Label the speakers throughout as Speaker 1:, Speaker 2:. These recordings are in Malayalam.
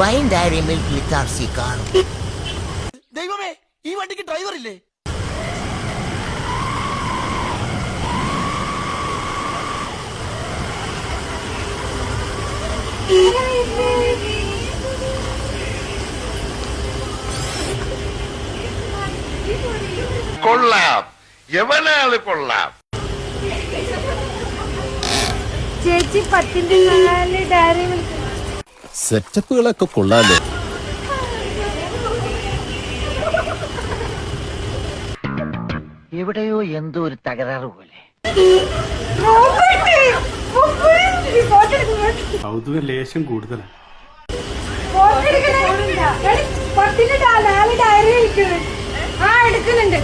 Speaker 1: Buy Dairy Milk with R C കാണും.
Speaker 2: ദൈവമേ ഈ വണ്ടിക്ക് ഡ്രൈവർ ഇല്ലേ?
Speaker 3: കൊള്ളാം. എവനാൾ കൊള്ളാം?
Speaker 4: ചേച്ചി പത്തിന്റെ നാല് ഡയറി മിൽക്ക്
Speaker 5: സെറ്റപ്പുകളൊക്കെ കൊള്ളാലോ.
Speaker 1: എവിടെയോ എന്തോ ഒരു തകരാറ് പോലെ.
Speaker 6: കൗതുക ലേശം കൂടുതലാണ്
Speaker 4: നാല് ഡയറി മിൽക്ക് ആ എടുക്കുന്നുണ്ട്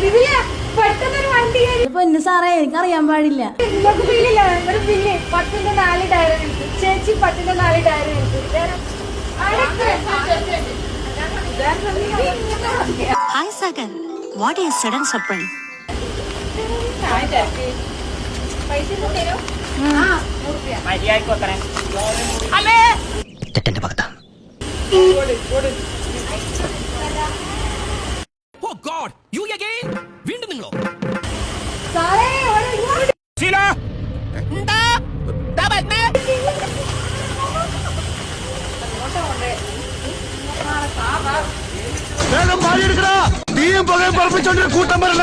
Speaker 4: ദിവ്യ പെട്ടെന്നൊരു വണ്ടി കയറി
Speaker 7: പൊന്നു സാറേ എനിക്കറിയാൻ പാടില്ല
Speaker 4: നിങ്ങൾക്ക് ബില്ലില്ല ഒരു ബില്ല് പത്തിന്റെ നാല് ഡയറി മിൽക്ക് ചേച്ചി പത്തിന്റെ നാല് Dairy Milk
Speaker 8: Hi, Sagar. What is sudden surprise?
Speaker 1: ചെക്കന്റെ
Speaker 2: வேகம் மாறி இருக்கிறா நீயும் புகையை பரப்பிச்சோன்ற கூட்டம் வரல.